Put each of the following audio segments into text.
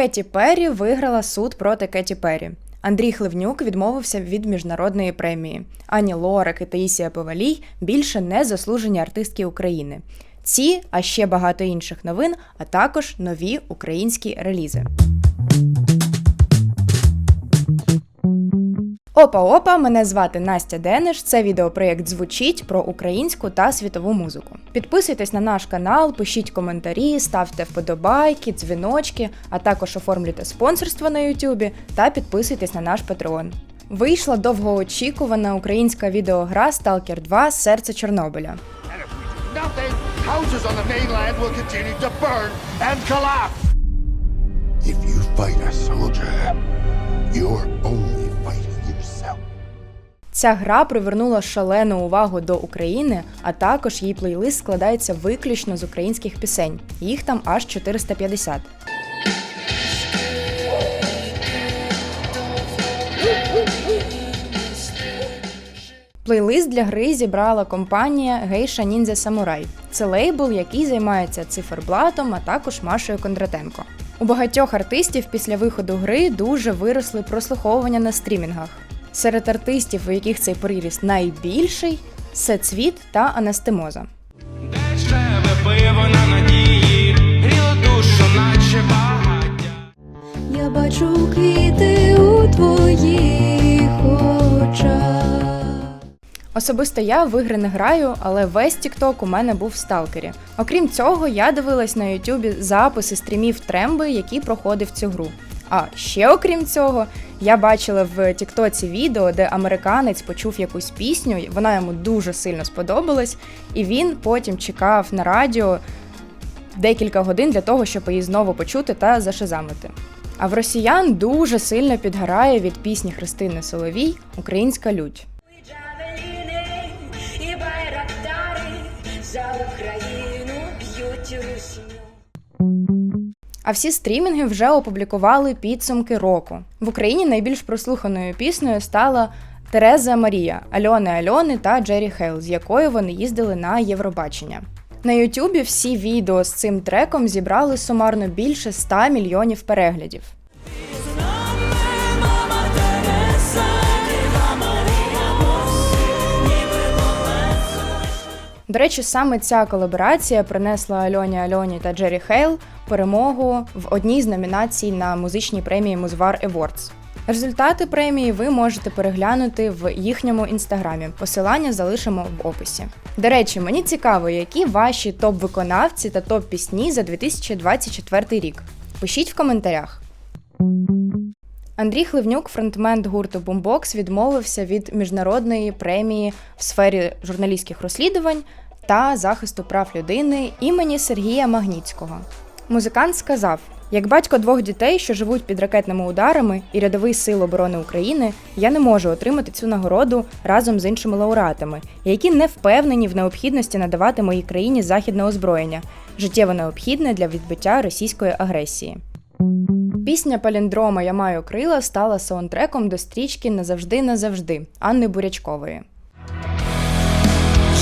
Кеті Перрі виграла суд проти Кеті Перрі. Андрій Хливнюк відмовився від міжнародної премії. Ані Лорак і Таїсія Повалій більше не заслужені артистки України. Ці, а ще багато інших новин, а також нові українські релізи. Опа-опа, мене звати Настя Дениш. Це відеопроєкт звучить про українську та світову музику. Підписуйтесь на наш канал, пишіть коментарі, ставте вподобайки, дзвіночки, а також оформлюйте спонсорство на Ютубі та підписуйтесь на наш Патреон. Вийшла довгоочікувана українська відеогра Stalker 2 Серце Чорнобиля. If you fight a soldier, you're only fighting. Ця гра привернула шалену увагу до України, а також її плейлист складається виключно з українських пісень. Їх там аж 450. Плейлист для гри зібрала компанія Гейша Ніндзя Самурай. Це лейбл, який займається циферблатом, а також Машею Кондратенко. У багатьох артистів після виходу гри дуже виросли прослуховування на стрімінгах. Серед артистів, у яких цей приріст найбільший, це Цвіт та Анастемоза. Дешеве пиво на надії, гріло душу, наче багаття. Я бачу квіти у твоїх очах. Особисто я в ігри не граю, але весь TikTok у мене був в сталкері. Окрім цього, я дивилась на Ютубі записи стрімів Тремби, який проходив цю гру. А ще окрім цього, я бачила в Тіктоці відео, де американець почув якусь пісню, вона йому дуже сильно сподобалась, і він потім чекав на радіо декілька годин для того, щоб її знову почути та зашизамити. А в росіян дуже сильно підгорає від пісні Христини Соловій Українська лють. А всі стрімінги вже опублікували підсумки року. В Україні найбільш прослуханою піснею стала Тереза Марія Альони Альони та Джері Хейл, з якою вони їздили на Євробачення. На Ютубі всі відео з цим треком зібрали сумарно більше 100 мільйонів переглядів. До речі, саме ця колаборація принесла Альоні Альоні та Джері Хейл перемогу в одній з номінацій на музичній премії Музвар Awards. Результати премії ви можете переглянути в їхньому інстаграмі. Посилання залишимо в описі. До речі, мені цікаво, які ваші топ-виконавці та топ-пісні за 2024 рік. Пишіть в коментарях. Андрій Хливнюк, фронтмен гурту Boombox, відмовився від міжнародної премії в сфері журналістських розслідувань та захисту прав людини імені Сергія Магніцького. Музикант сказав: як батько двох дітей, що живуть під ракетними ударами, і рядовий сил оборони України, я не можу отримати цю нагороду разом з іншими лауреатами, які не впевнені в необхідності надавати моїй країні західне озброєння, життєво необхідне для відбиття російської агресії. Пісня Паліндрома Я маю крила стала саундтреком до стрічки Назавжди назавжди Анни Бурячкової.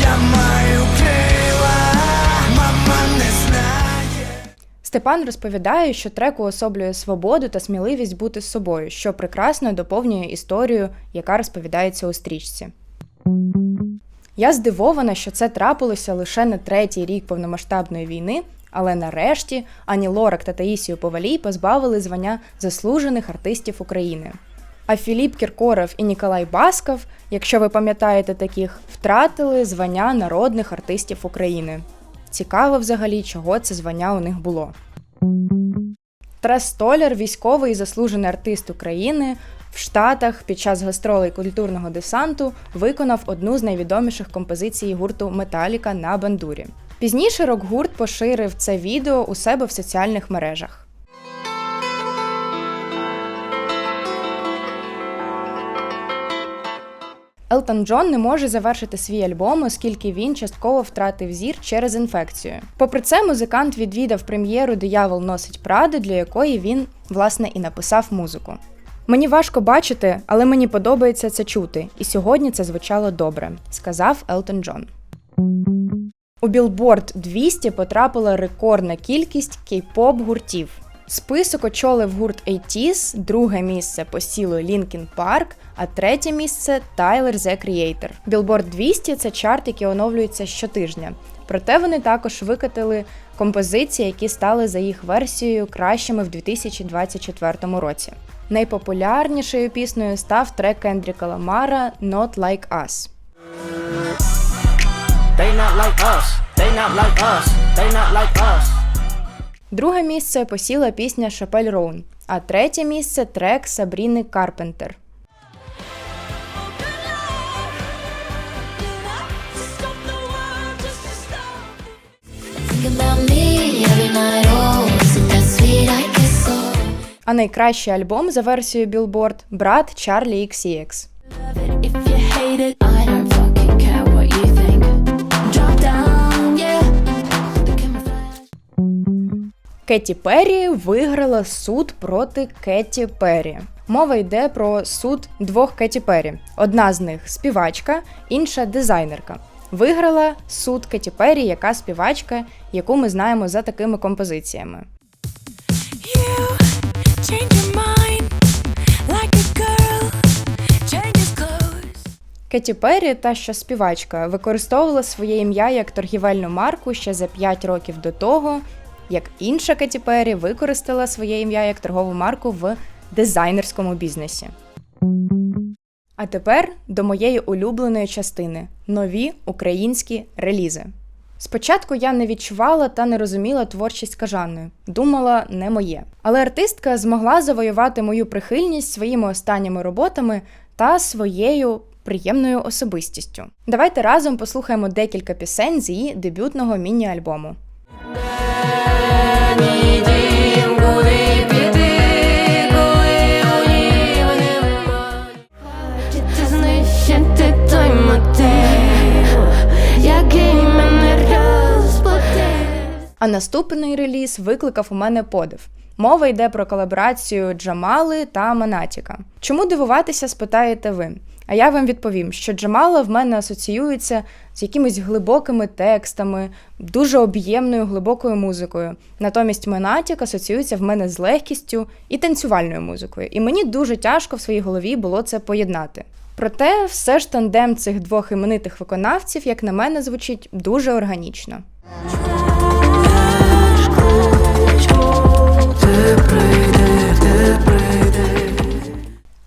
Я маю крила, Степан розповідає, що трек уособлює свободу та сміливість бути з собою, що прекрасно доповнює історію, яка розповідається у стрічці. Я здивована, що це трапилося лише на третій рік повномасштабної війни, але нарешті Ані Лорак та Таїсію Повалій позбавили звання заслужених артистів України. А Філіп Кіркоров і Ніколай Басков, якщо ви пам'ятаєте таких, втратили звання народних артистів України. Цікаво взагалі, чого це звання у них було. Трес Столяр, військовий і заслужений артист України, в Штатах під час гастролей культурного десанту виконав одну з найвідоміших композицій гурту Металіка на бандурі. Пізніше рок-гурт поширив це відео у себе в соціальних мережах. Елтон Джон не може завершити свій альбом, оскільки він частково втратив зір через інфекцію. Попри це, музикант відвідав прем'єру Диявол носить Пради, для якої він, власне, і написав музику. Мені важко бачити, але мені подобається це чути, і сьогодні це звучало добре, сказав Елтон Джон. У Billboard 200 потрапила рекордна кількість кей-поп гуртів. Список очолив гурт 80s, друге місце посіло Linkin Park, а третє місце Tyler The Creator. Billboard 200 – це чарт, який оновлюється щотижня. Проте вони також викатили композиції, які стали за їх версією кращими в 2024 році. Найпопулярнішою піснею став трек Кендріка Ламара «Not Like Us». They not like us. They not like us. They not like us. Друге місце посіла пісня Шапель Роун, а третє місце трек Сабріни Карпентер. А найкращий альбом за версією Billboard – брат Чарлі XCX. Кеті Перрі виграла суд проти Кеті Перрі. Мова йде про суд двох Кеті Перрі. Одна з них співачка, інша дизайнерка. Виграла суд Кеті Перрі, яка співачка, яку ми знаємо за такими композиціями. Кеті Перрі, та що співачка, використовувала своє ім'я як торгівельну марку ще за 5 років до того, як інша Кеті Перрі використала своє ім'я як торгову марку в дизайнерському бізнесі. А тепер до моєї улюбленої частини нові українські релізи. Спочатку я не відчувала та не розуміла творчість кажаної, думала, не моє. Але артистка змогла завоювати мою прихильність своїми останніми роботами та своєю приємною особистістю. Давайте разом послухаємо декілька пісень з її дебютного міні-альбому. А наступний реліз викликав у мене подив. Мова йде про колаборацію Джамали та Монатіка. Чому дивуватися, спитаєте ви? А я вам відповім, що Джамала в мене асоціюється з якимись глибокими текстами, дуже об'ємною глибокою музикою. Натомість Монатік асоціюється в мене з легкістю і танцювальною музикою. І мені дуже тяжко в своїй голові було це поєднати. Проте все ж тандем цих двох іменитих виконавців, як на мене, звучить дуже органічно.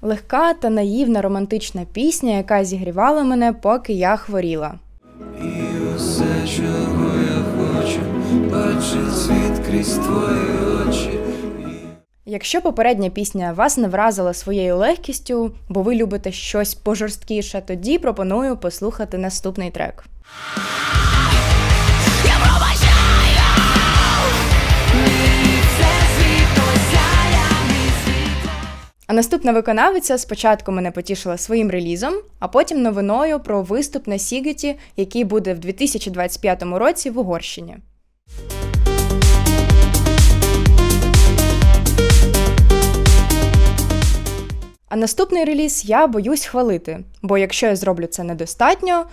Легка та наївна романтична пісня, яка зігрівала мене, поки я хворіла. І усе, чого я хочу, бачить світ крізь твої очі. Якщо попередня пісня вас не вразила своєю легкістю, бо ви любите щось пожорсткіше, тоді пропоную послухати наступний трек. А наступна виконавиця спочатку мене потішила своїм релізом, а потім новиною про виступ на Сігеті, який буде в 2025 році в Угорщині. А наступний реліз я боюсь хвалити, бо якщо я зроблю це недостатньо,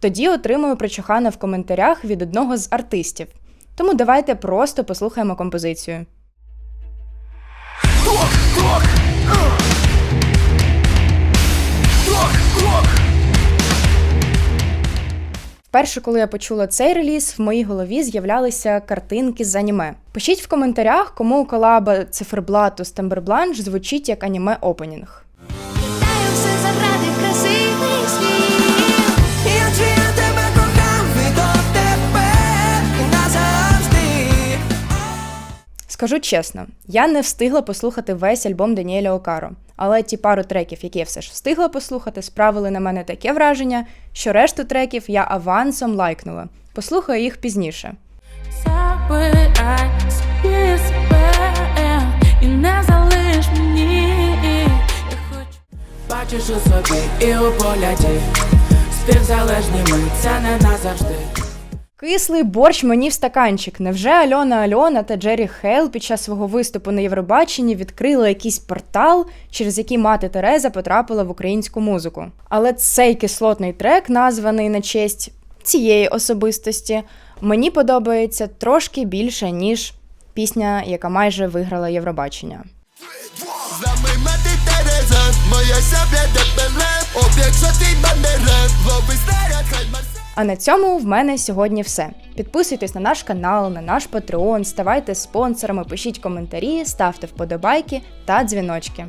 тоді отримую причохана в коментарях від одного з артистів. Тому давайте просто послухаємо композицію. Вперше, коли я почула цей реліз, в моїй голові з'являлися картинки з аніме. Пишіть в коментарях, кому колаба циферблату з Тембербланш звучить як аніме опенінг. Скажу чесно, я не встигла послухати весь альбом Даніеля Окаро, але ті пару треків, які я все ж встигла послухати, справили на мене таке враження, що решту треків я авансом лайкнула. Послухаю їх пізніше. І. Бачиш у собі і у погляді. Співзалежними це не назавжди. Кислий борщ мені в стаканчик. Невже Альона Альона та Джері Хейл під час свого виступу на Євробаченні відкрили якийсь портал, через який мати Тереза потрапила в українську музику? Але цей кислотний трек, названий на честь цієї особистості, мені подобається трошки більше, ніж пісня, яка майже виграла Євробачення. Тереза, моя дебеле, об'єкт А на цьому в мене сьогодні все. Підписуйтесь на наш канал, на наш Patreon, ставайте спонсорами, пишіть коментарі, ставте вподобайки та дзвіночки.